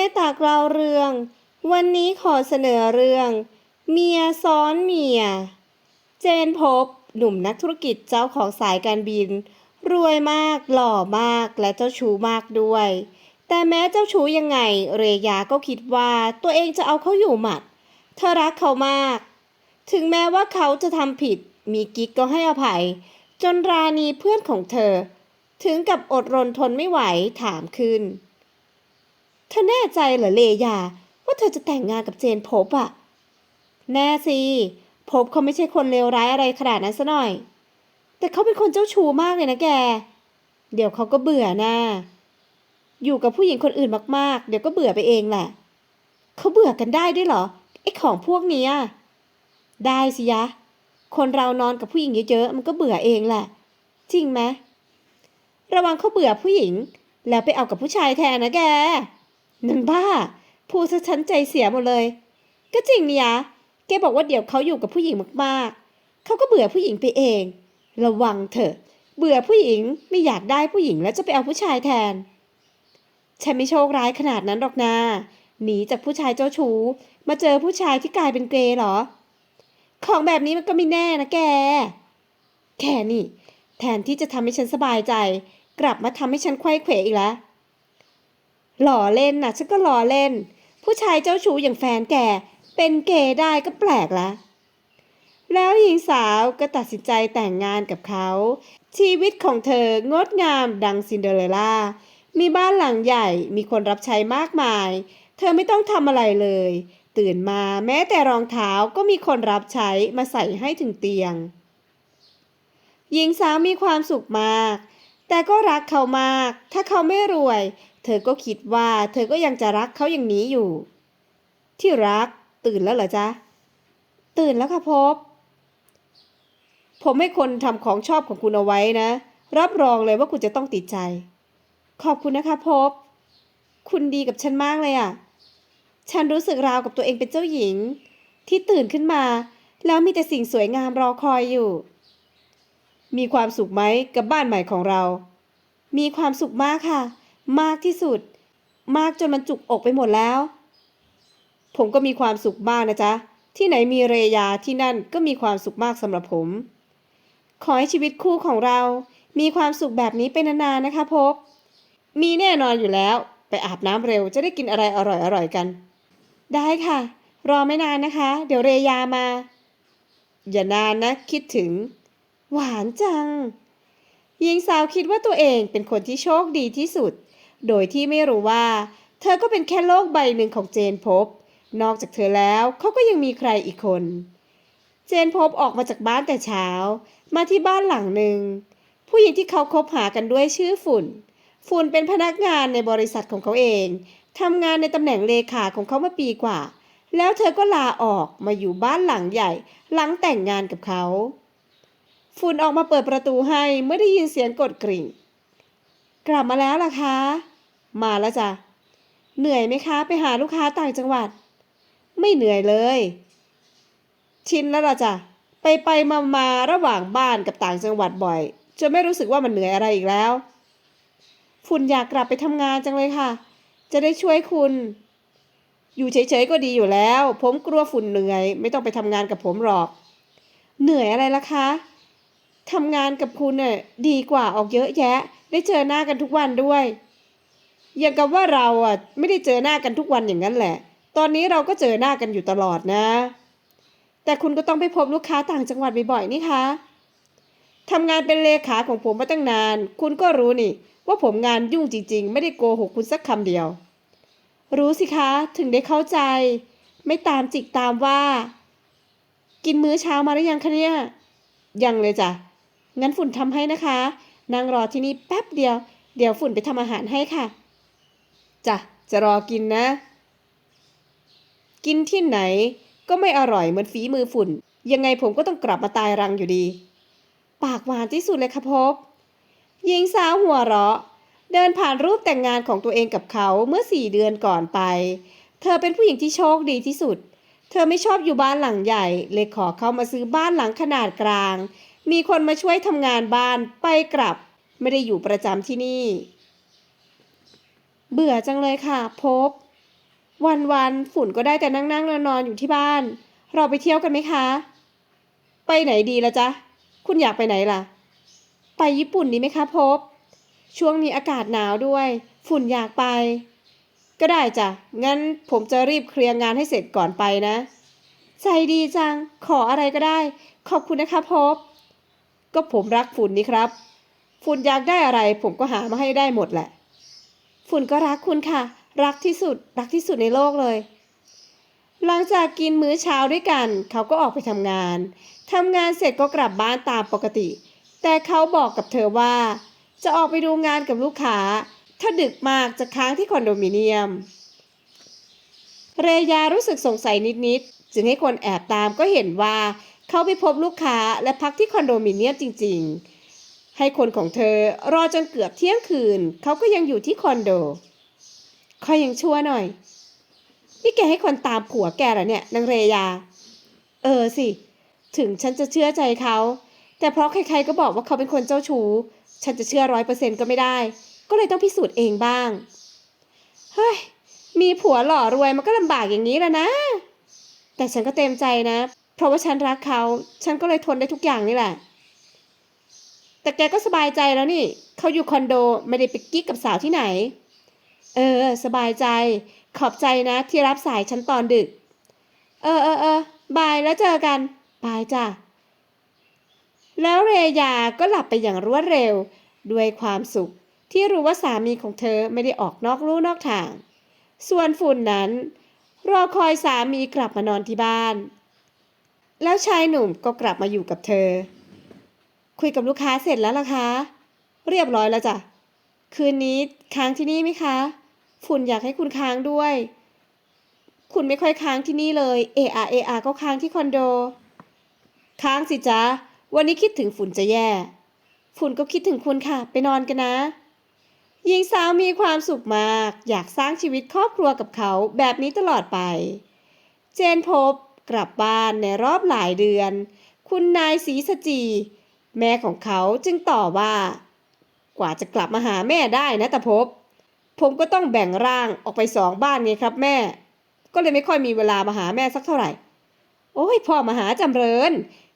ม่ตากเล่าเรื่อง วันนี้ขอเสนอเรื่อง เมียซ้อนเมีย เจนพบ หนุ่มนักธุรกิจเจ้าของสายการบิน รวยมากหล่อมากและเจ้าชู้มากด้วย แต่แม้เจ้าชู้ยังไง เรยาก็คิดว่าตัวเองจะเอาเขาอยู่หมัด เธอรักเขามาก ถึงแม้ว่าเขาจะทำผิด มีกิ๊กก็ให้อภัย จนราณีเพื่อนของเธอ ถึงกับอดรนทนไม่ไหวถามขึ้น เธอแน่ใจเหรอเลยา ว่าเธอจะแต่งงานกับเจนพบอะแน่สิพบเขาไม่ใช่คนเลวร้ายอะไรขนาดนั้นซะหน่อย แต่เขาเป็นคนเจ้าชู้มากเลยนะแก เดี๋ยวเขาก็เบื่อหน้าอยู่กับผู้หญิงคนอื่นมากๆ เดี๋ยวก็เบื่อไปเองแหละ เขาเบื่อกันได้ด้วยเหรอไอ้ของพวกเนี้ยได้สิยะ คนเรานอนกับผู้หญิงเยอะๆมันก็เบื่อเองแหละ จริงไหมระวังเขาเบื่อผู้หญิง แล้วไปเอากับผู้ชายแทนนะแก นันบ้า พูดซะฉันใจเสียหมดเลย ก็จริงนี่ยะแกบอกว่าเดี๋ยวเขาอยู่กับผู้หญิงมากๆ เขาก็เบื่อผู้หญิงไปเอง ระวังเถอะ เบื่อผู้หญิงไม่อยากได้ผู้หญิงแล้วจะไปเอาผู้ชายแทน ฉันไม่โชคร้ายขนาดนั้นหรอกนาหนีจากผู้ชายเจ้าชู้ มาเจอผู้ชายที่กลายเป็นเกย์หรอ ของแบบนี้มันก็ไม่แน่นะแกแค่นี่ แทนที่จะทำให้ฉันสบายใจ กลับมาทำให้ฉันไขว้เขวอีกแล้ว หล่อเล่นน่ะฉันก็หล่อเล่น ผู้ชายเจ้าชู้อย่างแฟนแกเป็นเกย์ได้ก็แปลกละแล้วหญิงสาวก็ตัดสินใจแต่งงานกับเขา ชีวิตของเธองดงามดังซินเดอเรลล่า มีบ้านหลังใหญ่มีคนรับใช้มากมาย เธอไม่ต้องทำอะไรเลย ตื่นมาแม้แต่รองเท้าก็มีคนรับใช้มาใส่ให้ถึงเตียง หญิงสาวมีความสุขมาก แต่ก็รักเขามาก ถ้าเขาไม่รวย เธอก็คิดว่าเธอก็ยังจะรักเขาอย่างนี้อยู่ ที่รักตื่นแล้วเหรอจ๊ะ ตื่นแล้วค่ะพบ ผมให้คนทำของชอบของคุณเอาไว้นะ รับรองเลยว่าคุณจะต้องติดใจ ขอบคุณนะคะพบ คุณดีกับฉันมากเลยอะ่ะ ฉันรู้สึกราวกับตัวเองเป็นเจ้าหญิง ที่ตื่นขึ้นมา แล้วมีแต่สิ่งสวยงามรอคอยอยู่ มีความสุขไหมกับบ้านใหม่ของเรา มีความสุขมากค่ะ มากที่สุด มากจนมันจุกอกไปหมดแล้ว ผมก็มีความสุขมากนะจ๊ะ ที่ไหนมีเรยาที่นั่นก็มีความสุขมากสำหรับผม ขอให้ชีวิตคู่ของเรา มีความสุขแบบนี้ไปนานๆนะคะพบ มีแน่นอนอยู่แล้ว ไปอาบน้ำเร็วจะได้กินอะไรอร่อยๆกัน ได้ค่ะ รอไม่นานนะคะ เดี๋ยวเรยามา อย่านานนะคิดถึง หวานจังหญิงสาวคิดว่าตัวเองเป็นคนที่โชคดีที่สุด โดยที่ไม่รู้ว่า เธอก็เป็นแค่โลกใบหนึ่งของเจนพบ นอกจากเธอแล้วเขาก็ยังมีใครอีกคน เจนพบออกมาจากบ้านแต่เช้า มาที่บ้านหลังหนึ่ง ผู้หญิงที่เขาคบหากันด้วยชื่อฝุ่น ฝุ่นเป็นพนักงานในบริษัทของเขาเองทำงานในตำแหน่งเลขาของเขามาปีกว่า แล้วเธอก็ลาออกมาอยู่บ้านหลังใหญ่ หลังแต่งงานกับเขาฝุ่นออกมาเปิดประตูให้เมื่อได้ยินเสียงกดกริ่ง กลับมาแล้วล่ะคะ มาแล้วจ้ะ เหนื่อยไหมคะไปหาลูกค้าต่างจังหวัด ไม่เหนื่อยเลย ชินแล้วล่ะจ้ะ ไปไปมามาระหว่างบ้านกับต่างจังหวัดบ่อยจนไม่รู้สึกว่ามันเหนื่อยอะไรอีกแล้ว ฝุ่นอยากกลับไปทำงานจังเลยค่ะ จะได้ช่วยคุณ อยู่เฉยๆก็ดีอยู่แล้ว ผมกลัวฝุ่นเหนื่อย ไม่ต้องไปทำงานกับผมหรอก เหนื่อยอะไรล่ะคะทำงานกับคุณเน่ะดีกว่าออกเยอะแยะ ได้เจอหน้ากันทุกวันด้วย อย่างกับว่าเราอะไม่ได้เจอหน้ากันทุกวันอย่างนั้นแหละ ตอนนี้เราก็เจอหน้ากันอยู่ตลอดนะ แต่คุณก็ต้องไปพบลูกค้าต่างจังหวัดบ่อยๆนี่คะทำงานเป็นเลขาของผมมาตั้งนาน คุณก็รู้นี่ ว่าผมงานยุ่งจริง ๆ ไม่ได้โกหกคุณสักคำเดียว รู้สิคะถึงได้เข้าใจ ไม่ตามจิกตามว่า กินมื้อเช้ามาหรือยังคะเนี่ยยังเลยจ้ะงั้นฝุ่นทำให้นะคะ นั่งรอที่นี่แป๊บเดียว เดี๋ยวฝุ่นไปทำอาหารให้ค่ะ จ้ะจะรอกินนะ กินที่ไหนก็ไม่อร่อยเหมือนฝีมือฝุ่น ยังไงผมก็ต้องกลับมาตายรังอยู่ดี ปากหวานที่สุดเลยค่ะพบหญิงสาวหัวเราะ เดินผ่านรูปแต่งงานของตัวเองกับเขาเมื่อสี่เดือนก่อนไป เธอเป็นผู้หญิงที่โชคดีที่สุด เธอไม่ชอบอยู่บ้านหลังใหญ่ เลยขอเข้ามาซื้อบ้านหลังขนาดกลาง มีคนมาช่วยทำงานบ้านไปกลับ ไม่ได้อยู่ประจำที่นี่ เบื่อจังเลยค่ะ พบ วันๆฝุ่นก็ได้แต่นั่งนั่งนอนนอนอยู่ที่บ้าน เราไปเที่ยวกันไหมคะ ไปไหนดีละจ๊ะ คุณอยากไปไหนล่ะ ไปญี่ปุ่นดีไหมคะ พบ ช่วงนี้อากาศหนาวด้วย ฝุ่นอยากไป ก็ได้จ้ะ งั้นผมจะรีบเคลียร์งานให้เสร็จก่อนไปนะ ใจดีจัง ขออะไรก็ได้ ขอบคุณนะคะพบ ก็ผมรักฝุ่นนี่ครับ ฝุ่นอยากได้อะไร ผมก็หามาให้ได้หมดแหละ ฝุ่นก็รักคุณค่ะ รักที่สุด รักที่สุดในโลกเลย หลังจากกินมื้อเช้าด้วยกัน เขาก็ออกไปทำงานทำงานเสร็จก็กลับบ้านตามปกติ แต่เขาบอกกับเธอว่า จะออกไปดูงานกับลูกค้า ถ้าดึกมากจะค้างที่คอนโดมิเนียม เรยารู้สึกสงสัยนิดๆ จึงให้คนแอบตามก็เห็นว่า เขาไปพบลูกค้าและพักที่คอนโดมิเนียมจริง ๆ ให้คนของเธอรอจนเกือบเที่ยงคืน เขาก็ยังอยู่ที่คอนโดคอยยังชั่วหน่อย นี่แกให้คนตามผัวแกเหรอเนี่ยนางเรยา เออสิ ถึงฉันจะเชื่อใจเขา แต่เพราะใครๆก็บอกว่าเขาเป็นคนเจ้าชู้ ฉันจะเชื่อร้อยเปอร์เซ็นต์ก็ไม่ได้ ก็เลยต้องพิสูจน์เองบ้าง เฮ้ย มีผัวหล่อรวยมันก็ลำบากอย่างนี้แหละนะ แต่ฉันก็เต็มใจนะ เพราะว่าฉันรักเขา ฉันก็เลยทนได้ทุกอย่างนี่แหละ แต่แกก็สบายใจแล้วนี่ เขาอยู่คอนโดไม่ได้ไปกิ๊กกับสาวที่ไหน เออ สบายใจ ขอบใจนะที่รับสายฉันตอนดึก เออเออเออบายแล้วเจอกัน บายจ้ะ แล้วเรยาก็หลับไปอย่างรวดเร็ว ด้วยความสุขที่รู้ว่าสามีของเธอไม่ได้ออกนอกลู่นอกทาง ส่วนฝุ่นนั้นรอคอยสามีกลับมานอนที่บ้าน แล้วชายหนุ่มก็กลับมาอยู่กับเธอ คุยกับลูกค้าเสร็จแล้วล่ะคะ เรียบร้อยแล้วจ้ะ คืนนี้ค้างที่นี่ไหมคะ ฝุ่นอยากให้คุณค้างด้วย คุณไม่ค่อยค้างที่นี่เลย เออาเออาก็ค้างที่คอนโด ค้างสิจ๊ะ วันนี้คิดถึงฝุ่นจะแย่ ฝุ่นก็คิดถึงคุณค่ะ ไปนอนกันนะหญิงสาวมีความสุขมาก อยากสร้างชีวิตครอบครัวกับเขาแบบนี้ตลอดไป เจนพบกลับบ้านในรอบหลายเดือน คุณนายศรีสจี แม่ของเขาจึงต่อว่า กว่าจะกลับมาหาแม่ได้นะตาพบ ผมก็ต้องแบ่งร่างออกไปสองบ้านไงครับแม่ ก็เลยไม่ค่อยมีเวลามาหาแม่สักเท่าไหร่ โอ้ยพ่อมาหาจำเริญ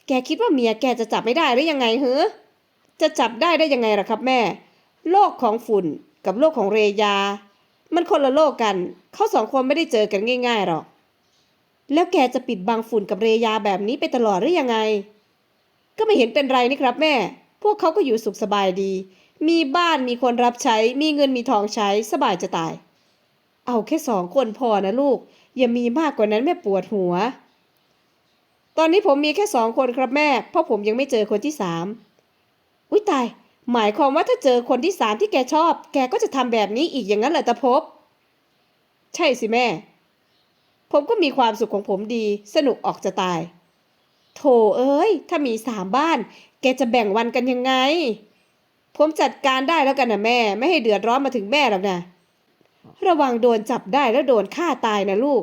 แกคิดว่าเมียแกจะจับไม่ได้หรือยังไงเหรอจะจับได้ได้ยังไงล่ะครับแม่ โลกของฝุ่นกับโลกของเรยา มันคนละโลกกัน เขาสองคนไม่ได้เจอกันง่ายๆหรอก แล้วแกจะปิดบังฝุ่นกับเรยาแบบนี้ไปตลอดหรือยังไง ก็ไม่เห็นเป็นไรนี่ครับแม่ พวกเขาก็อยู่สุขสบายดี มีบ้านมีคนรับใช้ มีเงินมีทองใช้สบายจะตาย เอาแค่สองคนพอนะลูก อย่ามีมากกว่านั้นแม่ปวดหัว ตอนนี้ผมมีแค่สองคนครับแม่ เพราะผมยังไม่เจอคนที่สามอุ้ยตาย หมายความว่าถ้าเจอคนที่สามที่แกชอบ แกก็จะทำแบบนี้อีกอย่างนั้นเหรอตาพบ ใช่สิแม่ ผมก็มีความสุขของผมดี สนุกออกจะตาย โถเอ้ย ถ้ามีสามบ้าน แกจะแบ่งวันกันยังไง ผมจัดการได้แล้วกันนะแม่ ไม่ให้เดือดร้อนมาถึงแม่หรอกนะ ระวังโดนจับได้แล้วโดนฆ่าตายนะลูก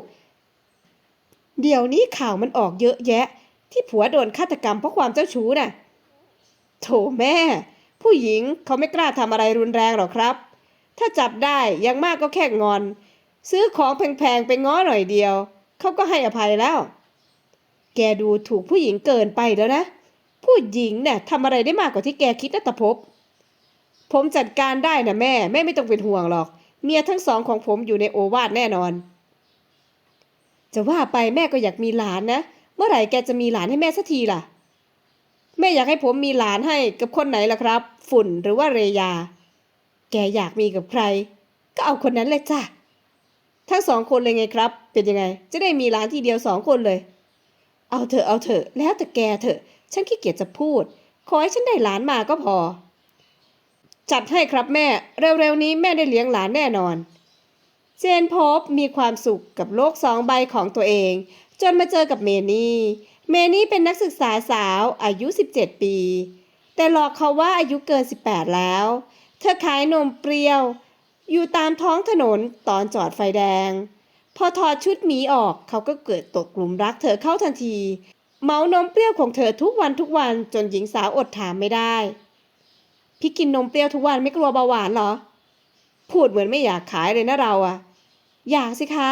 เดี๋ยวนี้ข่าวมันออกเยอะแยะ ที่ผัวโดนฆาตกรรมเพราะความเจ้าชู้น่ะ โถแม่ ผู้หญิงเขาไม่กล้าทำอะไรรุนแรงหรอกครับ ถ้าจับได้ยังมากก็แค่งอน ซื้อของแพงๆไปง้อหน่อยเดียว เขาก็ให้อภัยแล้ว แกดูถูกผู้หญิงเกินไปแล้วนะ ผู้หญิงเนี่ยทำอะไรได้มากกว่าที่แกคิดนะตะพบ ผมจัดการได้นะแม่ แม่ไม่ต้องเป็นห่วงหรอก เมียทั้งสองของผมอยู่ในโอวาทแน่นอน จะว่าไปแม่ก็อยากมีหลานนะ เมื่อไหร่แกจะมีหลานให้แม่สักทีล่ะ แม่อยากให้ผมมีหลานให้กับคนไหนล่ะครับ ฝุ่นหรือว่าเรยา แกอยากมีกับใคร ก็เอาคนนั้นเลยจ้ะ ทั้งสองคนเลยไงครับ เป็นยังไง จะได้มีหลานทีเดียวสองคนเลย เอาเถอะเอาเถอะแล้วแต่แกเถอะ ฉันขี้เกียจจะพูด ขอให้ฉันได้หลานมาก็พอ จัดให้ครับแม่ เร็วๆนี้แม่ได้เลี้ยงหลานแน่นอน เจนพบมีความสุขกับโลกสองใบของตัวเอง จนมาเจอกับเมนี่ เมนี่เป็นนักศึกษาสาวอายุ 17 ปี แต่หลอกเขาว่าอายุเกิน 18 แล้ว เธอขายนมเปรี้ยว อยู่ตามท้องถนนตอนจอดไฟแดง พอถอดชุดหมีออกเขาก็เกิดตกกลุ่มรักเธอเข้าทันที เมานมเปรี้ยวของเธอทุกวันทุกวันจนหญิงสาวอดถามไม่ได้พี่กินนมเปรี้ยวทุกวันไม่กลัวเบาหวานเหรอ พูดเหมือนไม่อยากขายเลยนะเราอะอยากสิคะ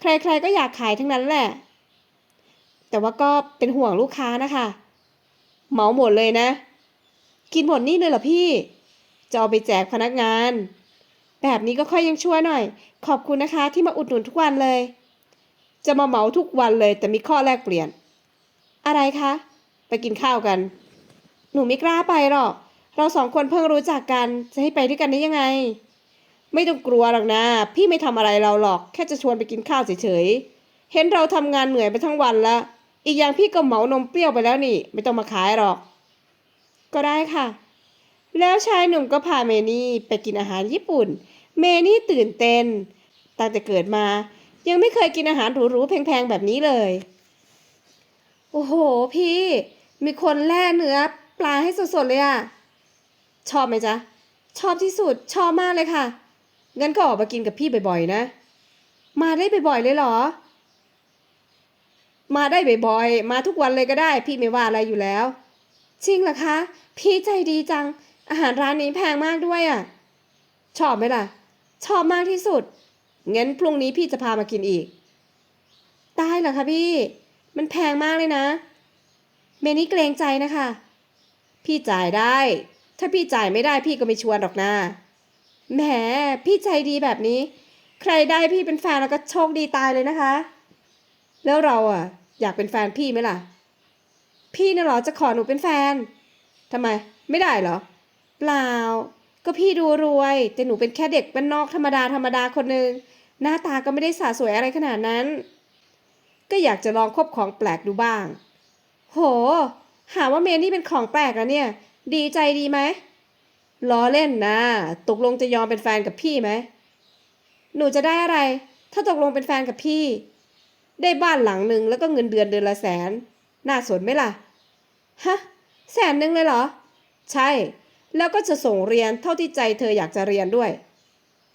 ใครๆก็อยากขายทั้งนั้นแหละ แต่ว่าก็เป็นห่วงลูกค้านะคะเมาหมดเลยนะ กินหมดนี่เลยเหรอพี่ จะเอาไปแจกพนักงาน แบบนี้ก็ค่อยยังชั่วหน่อย ขอบคุณนะคะที่มาอุดหนุนทุกวันเลย จะมาเหมาทุกวันเลย แต่มีข้อแลกเปลี่ยน อะไรคะ ไปกินข้าวกัน หนูไม่กล้าไปหรอก เราสองคนเพิ่งรู้จักกัน จะให้ไปด้วยกันได้ยังไง ไม่ต้องกลัวหรอกนะ พี่ไม่ทำอะไรเราหรอก แค่จะชวนไปกินข้าวเฉยๆ เห็นเราทำงานเหนื่อยไปทั้งวันล้วอีกอย่างพี่ก็เหมานมเปรี้ยวไปแล้วนี่ ไม่ต้องมาขายหรอก ก็ได้ค่ะ แล้วชายหนุ่มก็พาเมนี่ไปกินอาหารญี่ปุ่น เมนี่ตื่นเต้นตั้งแต่เกิดมา ยังไม่เคยกินอาหารหรูๆแพงๆแบบนี้เลย โอ้โห พี่ มีคนแล่เนื้อปลาให้สดๆเลยอะชอบไหมจ๊ะ ชอบที่สุดชอบมากเลยค่ะ งั้นก็ออกมากินกับพี่บ่อยๆนะ มาได้บ่อยๆเลยเหรอ มาได้บ่อยๆ มาทุกวันเลยก็ได้ พี่ไม่ว่าอะไรอยู่แล้ว จริงเหรอคะ พี่ใจดีจัง อาหารร้านนี้แพงมากด้วยอะ่ะ ชอบไหมล่ะ ชอบมากที่สุด งั้นพรุ่งนี้พี่จะพามากินอีก ได้เหรอคะพี่ มันแพงมากเลยนะ เมนี่เกรงใจนะคะ พี่จ่ายได้ ถ้าพี่จ่ายไม่ได้พี่ก็ไม่ชวนหรอกนะ แหม พี่ใจดีแบบนี้ ใครได้พี่เป็นแฟนแล้วก็โชคดีตายเลยนะคะ แล้วเราอะ อยากเป็นแฟนพี่ไหมล่ะ พี่น่ะเหรอจะขอหนูเป็นแฟนทำไม ไม่ได้เหรอ เปล่า ก็พี่ดูรวย แต่หนูเป็นแค่เด็กบ้านนอกธรรมดาธรรมดาคนหนึ่งหน้าตาก็ไม่ได้สาสวยอะไรขนาดนั้น ก็อยากจะลองคบของแปลกดูบ้าง โห หาว่าเมนี่เป็นของแปลกแล้วเนี่ย ดีใจดีไหมล้อเล่นนะ ตกลงจะยอมเป็นแฟนกับพี่ไหม หนูจะได้อะไร ถ้าตกลงเป็นแฟนกับพี่ ได้บ้านหลังหนึ่งแล้วก็เงินเดือนเดือนละแสน น่าสนไหมล่ะ ฮะ แสนหนึ่งเลยเหรอ ใช่ แล้วก็จะส่งเรียนเท่าที่ใจเธออยากจะเรียนด้วย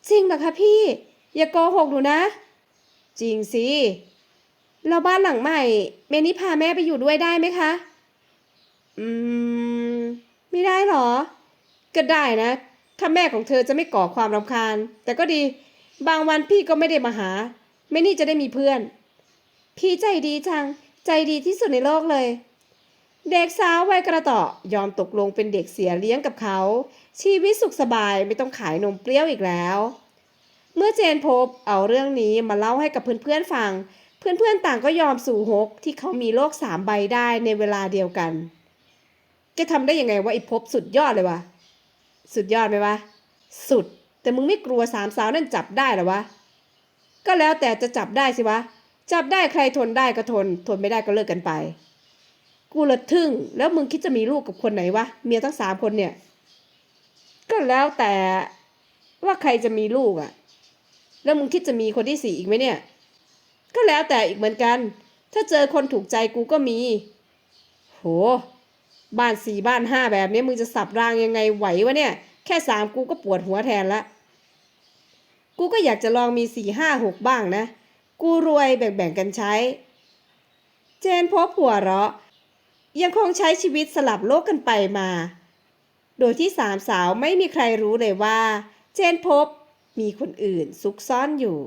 จริงเหรอคะพี่ อย่าโกหกหนูนะ จริงสิแล้วบ้านหลังใหม่ เมนี่พาแม่ไปอยู่ด้วยได้ไหมคะ อืม ไม่ได้หรอ ก็ได้นะ ถ้าแม่ของเธอจะไม่ก่อความรำคาญ แต่ก็ดี บางวันพี่ก็ไม่ได้มาหา เมนี่จะได้มีเพื่อน พี่ใจดีจัง ใจดีที่สุดในโลกเลย เด็กสาววัยกระเต่อยอมตกลงเป็นเด็กเสียเลี้ยงกับเขา ชีวิตสุขสบายไม่ต้องขายนมเปรี้ยวอีกแล้ว เมื่อเจนพบเอาเรื่องนี้มาเล่าให้กับเพื่อนๆฟัง เพื่อนๆต่างก็ยอมสู่ฮกที่เขามีโลกสามใบได้ในเวลาเดียวกันแกทำได้ยังไงวะไอ้พบสุดยอดเลยวะสุดยอดไหมวะสุด แต่มึงไม่กลัวสามสาวนั่นจับได้หรอวะก็แล้วแต่จะจับได้สิวะจับได้ใครทนได้ก็ทน ทนไม่ได้ก็เลิกกันไป กูละทึ่ง แล้วมึงคิดจะมีลูกกับคนไหนวะ เมียทั้งสามคนเนี่ย ก็แล้วแต่ว่าใครจะมีลูกอะ่ะ แล้วมึงคิดจะมีคนที่สี่อีกไหมเนี่ย ก็แล้วแต่อีกเหมือนกัน ถ้าเจอคนถูกใจกูก็มี โห บ้านสี่บ้านห้าแบบนี้มึงจะสับรางยังไงไหววะเนี่ย แค่สามกูก็ปวดหัวแทนละกูก็อยากจะลองมีสี่ห้าหกบ้างนะ กูรวยแบ่งๆกันใช้ เจนพบหัวเราะ ยังคงใช้ชีวิตสลับโลกกันไปมา โดยที่สามสาวไม่มีใครรู้เลยว่า เจนพบมีคนอื่นซุกซ่อนอยู่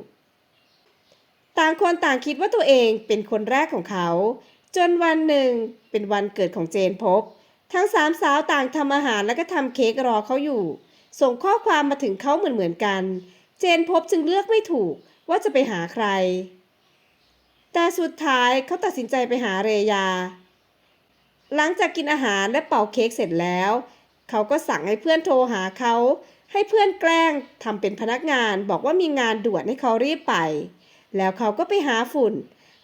ต่างคนต่างคิดว่าตัวเองเป็นคนแรกของเขา จนวันหนึ่งเป็นวันเกิดของเจนพบ ทั้งสามสาวต่างทำอาหารแล้วก็ทำเค้กรอเขาอยู่ ส่งข้อความมาถึงเขาเหมือนเหมือนๆกัน เจนพบจึงเลือกไม่ถูกว่าจะไปหาใคร แต่สุดท้ายเขาตัดสินใจไปหาเรยา หลังจากกินอาหารและเป่าเค้กเสร็จแล้ว เขาก็สั่งให้เพื่อนโทรหาเขา ให้เพื่อนแกล้งทำเป็นพนักงาน บอกว่ามีงานด่วนให้เขารีบไป แล้วเขาก็ไปหาฝุ่น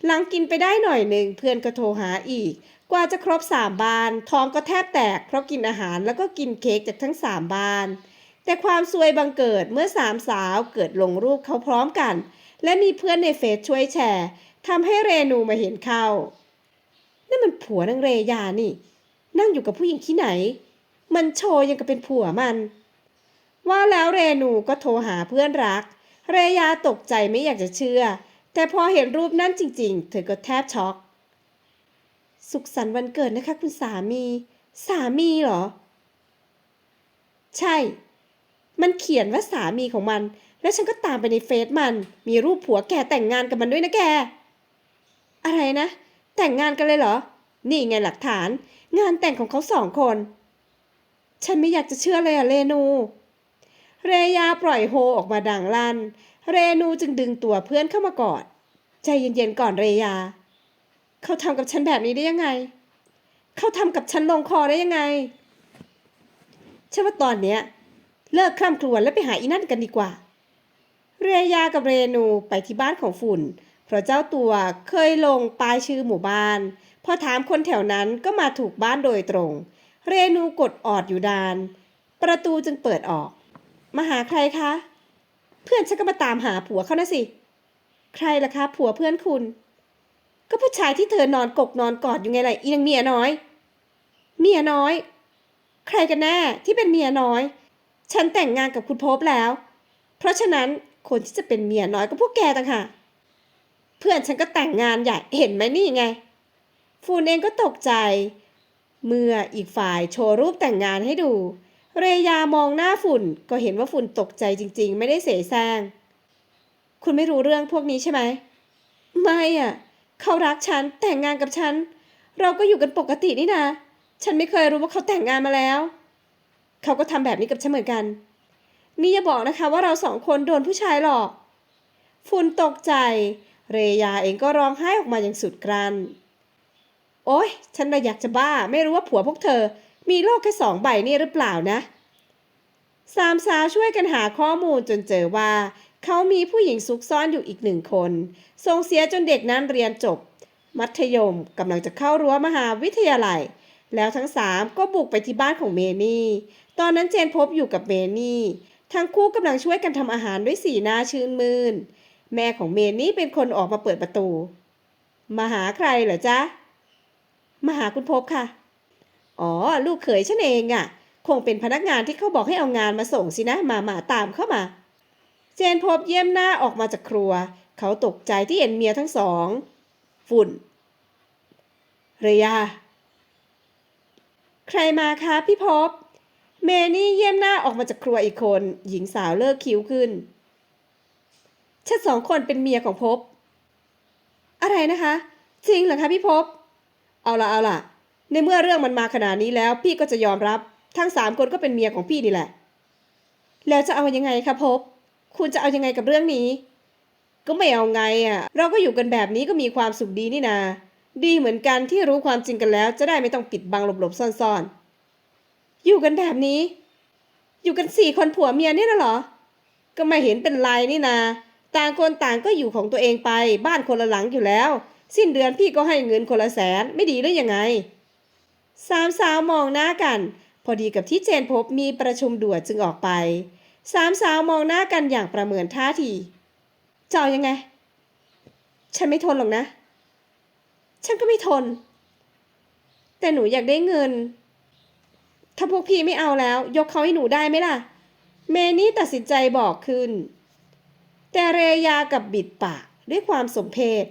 หลังกินไปได้หน่อยหนึ่งเพื่อนก็โทรหาอีก กว่าจะครบสามบานท้องก็แทบแตกเพราะกินอาหารแล้วก็กินเค้กจากทั้งสามบานแต่ความซวยบังเกิดเมื่อสามสาวเกิดลงรูปเขาพร้อมกัน และมีเพื่อนในเฟซช่วยแชร์ทำให้เรนูมาเห็นเข้า นั่นมันผัวนางเรยานี่ นั่งอยู่กับผู้หญิงที่ไหน มันโชยังกับเป็นผัวมัน ว่าแล้วเรนูก็โทรหาเพื่อนรัก เรยาตกใจไม่อยากจะเชื่อ แต่พอเห็นรูปนั่นจริง ๆ เธอก็แทบช็อก สุขสันต์วันเกิดนะคะ คุณสามี สามีเหรอ ใช่ มันเขียนว่าสามีของมัน แล้วฉันก็ตามไปในเฟซมัน มีรูปผัวแกแต่งงานกับมันด้วยนะแก อะไรนะ แต่งงานกันเลยเหรอ นี่ไงหลักฐาน งานแต่งของเขาสองคน ฉันไม่อยากจะเชื่อเลยอะเรนู เรยาปล่อยโฮออกมาดังลั่น เรนูจึงดึงตัวเพื่อนเข้ามากอด ใจเย็นๆก่อนเรยา เขาทำกับฉันแบบนี้ได้ยังไง เขาทำกับฉันลงคอได้ยังไงฉันว่าตอนเนี้ยเลิกคร่ำครวญแล้วไปหาอีนั่นกันดีกว่า เรยากับเรนูไปที่บ้านของฝุ่น เพราะเจ้าตัวเคยลงป้ายชื่อหมู่บ้าน พอถามคนแถวนั้นก็มาถูกบ้านโดยตรง เรนูกดออดอยู่ดาน ประตูจึงเปิดออก มาหาใครคะ เพื่อนฉันก็มาตามหาผัวเขานะสิ ใครล่ะคะ ผัวเพื่อนคุณ ก็ผู้ชายที่เธอนอนกกนอนกอดอยู่ไงล่ะอีนางเมียน้อย เมียน้อย ใครกันแน่ที่เป็นเมียน้อย ฉันแต่งงานกับคุณพบแล้ว เพราะฉะนั้นคนที่จะเป็นเมียน้อยก็พวกแกต่างหาก เพื่อนฉันก็แต่งงานใหญ่เห็นไหมนี่ไง ฟูนเองก็ตกใจ เมื่ออีกฝ่ายโชว์รูปแต่งงานให้ดู เรยามองหน้าฝุ่นก็เห็นว่าฝุ่นตกใจจริง ๆ ไม่ได้เสแสร้งคุณไม่รู้เรื่องพวกนี้ใช่ไหม ไม่อะ เขารักฉันแต่งงานกับฉัน เราก็อยู่กันปกตินี่นะ ฉันไม่เคยรู้ว่าเขาแต่งงานมาแล้ว เขาก็ทำแบบนี้กับฉันเหมือนกัน นี่อย่าบอกนะคะว่าเราสองคนโดนผู้ชายหลอก ฝุ่นตกใจ เรยาเองก็ร้องไห้ออกมาอย่างสุดกรันโอ๊ย ฉันน่ะอยากจะบ้า ไม่รู้ว่าผัวพวกเธอ มีโลกแค่สองใบนี่หรือเปล่านะ สามสาวช่วยกันหาข้อมูลจนเจอว่า เขามีผู้หญิงซุกซ่อนอยู่อีกหนึ่งคนส่งเสียจนเด็กนั้นเรียนจบ มัธยมกำลังจะเข้ารั้วมหาวิทยาลัย แล้วทั้งสามก็บุกไปที่บ้านของเมนี่ ตอนนั้นเจนพบอยู่กับเมนี่ ทั้งคู่กำลังช่วยกันทำอาหารด้วยสีหน้าชื่นมื่น แม่ของเมนี่เป็นคนออกมาเปิดประตู มาหาใครเหรอจ๊ะ มาหาคุณพบค่ะ อ๋อ ลูกเขยฉันเองอะ่ะ คงเป็นพนักงานที่เขาบอกให้เอางานมาส่งสินะ มามาตามเข้ามา เจนพบเยี่ยมหน้าออกมาจากครัว เขาตกใจที่เห็นเมียทั้งสอง ฝุ่น เรยาใครมาคะพี่พบ เมนี่เยี่ยมหน้าออกมาจากครัวอีกคน หญิงสาวเลิกคิ้วขึ้น ฉันสองคนเป็นเมียของพบ อะไรนะคะ จริงเหรอคะพี่พบ เอาละเอาละในเมื่อเรื่องมันมาขนาดนี้แล้ว พี่ก็จะยอมรับ ทั้งสามคนก็เป็นเมียของพี่นี่แหละ แล้วจะเอายังไงคะพบ คุณจะเอายังไงกับเรื่องนี้ ก็ไม่เอาไงอะ เราก็อยู่กันแบบนี้ก็มีความสุขดีนี่นา ดีเหมือนกันที่รู้ความจริงกันแล้ว จะได้ไม่ต้องปิดบังหลบๆซ่อนๆ อยู่กันแบบนี้ อยู่กันสี่คนผัวเมียนี่นะเหรอ ก็ไม่เห็นเป็นไรนี่นา ต่างคนต่างก็อยู่ของตัวเองไป บ้านคนละหลังอยู่แล้ว สิ้นเดือนพี่ก็ให้เงินคนละแสนไม่ดีหรือยังไง สามสาวมองหน้ากัน พอดีกับที่เจนพบมีประชุมด่วนจึงออกไป สามสาวมองหน้ากันอย่างประเมินท่าทีจะเอายังไง ฉันไม่ทนหรอกนะ ฉันก็ไม่ทน แต่หนูอยากได้เงิน ถ้าพวกพี่ไม่เอาแล้ว ยกเขาให้หนูได้ไหมล่ะ เมนี่ตัดสินใจบอกขึ้น แต่เรยากับบิดปากด้วยความสมเพช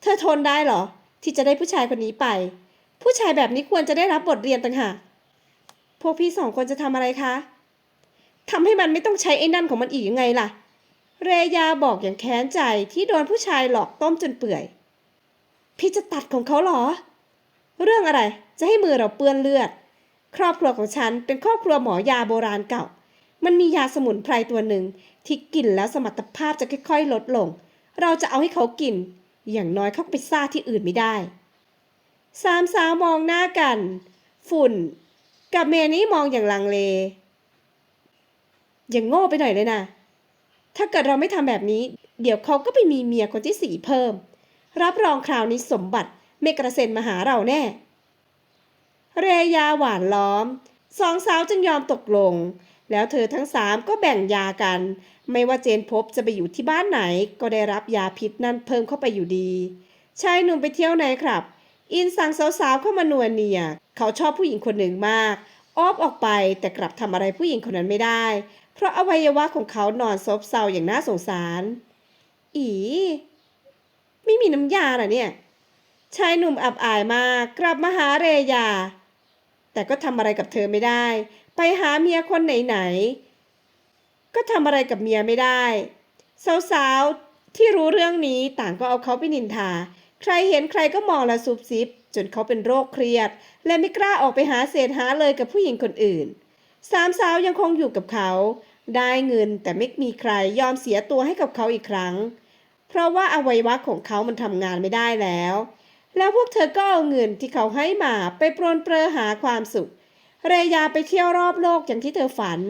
เธอทนได้เหรอ ที่จะได้ผู้ชายคนนี้ไป ผู้ชายแบบนี้ควรจะได้รับบทเรียนต่างหากพวกพี่สองคนจะทำอะไรคะทำให้มันไม่ต้องใช้ไอ้นั่นของมันอีกยังไงล่ะ เรยาบอกอย่างแค้นใจที่โดนผู้ชายหลอกต้มจนเปื่อย พี่จะตัดของเขาเหรอ เรื่องอะไรจะให้มือเราเปื้อนเลือด ครอบครัวของฉันเป็นครอบครัวหมอยาโบราณเก่า มันมียาสมุนไพรตัวหนึ่งที่กินแล้วสมรรถภาพจะค่อยๆ ลดลง เราจะเอาให้เขากิน อย่างน้อยเขาไปซ่าที่อื่นไม่ได้ สามสาวมองหน้ากัน ฝุ่น กับเมนี่มองอย่างลังเล อย่างโง่ไปหน่อยเลยนะ ถ้าเกิดเราไม่ทำแบบนี้ เดี๋ยวเขาก็ไปมีเมียคนที่สี่เพิ่ม รับรองคราวนี้สมบัติไม่กระเซ็นมาหาเราแน่ เรยาหวานล้อม สองสาวจึงยอมตกลง แล้วเธอทั้งสามก็แบ่งยากัน ไม่ว่าเจนพบจะไปอยู่ที่บ้านไหน ก็ได้รับยาพิษนั่นเพิ่มเข้าไปอยู่ดี ชายหนุ่มไปเที่ยวไหนครับ อินสั่งสาวๆเข้ามานวลเนีย เขาชอบผู้หญิงคนหนึ่งมากออบออกไปแต่กลับทำอะไรผู้หญิงคนนั้นไม่ได้ เพราะอวัยวะของเขานอนซบเซาอย่างน่าสงสาร อี ไม่มีน้ำยาหรอเนี่ย ชายหนุ่มอับอายมาก กลับมาหาเรยา แต่ก็ทำอะไรกับเธอไม่ได้ ไปหาเมียคนไหนก็ทำอะไรกับเมียไม่ได้ สาวๆ ที่รู้เรื่องนี้ต่างก็เอาเขาไปนินทา ใครเห็นใครก็มองละซุบซิบ จนเขาเป็นโรคเครียด และไม่กล้าออกไปหาเศษหาเลยกับผู้หญิงคนอื่น สามสาวยังคงอยู่กับเขา ได้เงินแต่ไม่มีใครยอมเสียตัวให้กับเขาอีกครั้ง เพราะว่าอวัยวะของเขามันทำงานไม่ได้แล้ว แล้วพวกเธอก็เอาเงินที่เขาให้มาไปปรนเปรอหาความสุข เรยาไปเที่ยวรอบโลกอย่างที่เธอฝัน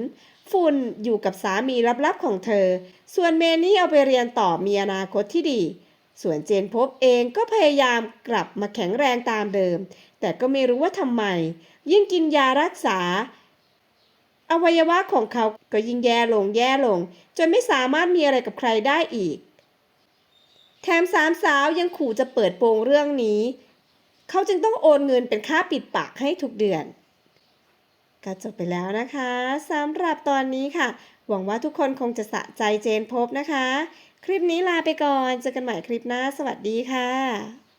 ฝุ่นอยู่กับสามีลับๆของเธอ ส่วนเมนี่เอาไปเรียนต่อมีอนาคตที่ดี ส่วนเจนพบเองก็พยายามกลับมาแข็งแรงตามเดิม แต่ก็ไม่รู้ว่าทำไม ยิ่งกินยารักษา อวัยวะของเขาก็ยิ่งแย่ลงแย่ลง จนไม่สามารถมีอะไรกับใครได้อีก แถมสามสาวยังขู่จะเปิดโปงเรื่องนี้ เขาจึงต้องโอนเงินเป็นค่าปิดปากให้ทุกเดือน ก็จบไปแล้วนะคะสำหรับตอนนี้ค่ะ หวังว่าทุกคนคงจะสะใจเจนพบนะคะ คลิปนี้ลาไปก่อน เจอกันใหม่คลิปหน้า สวัสดีค่ะ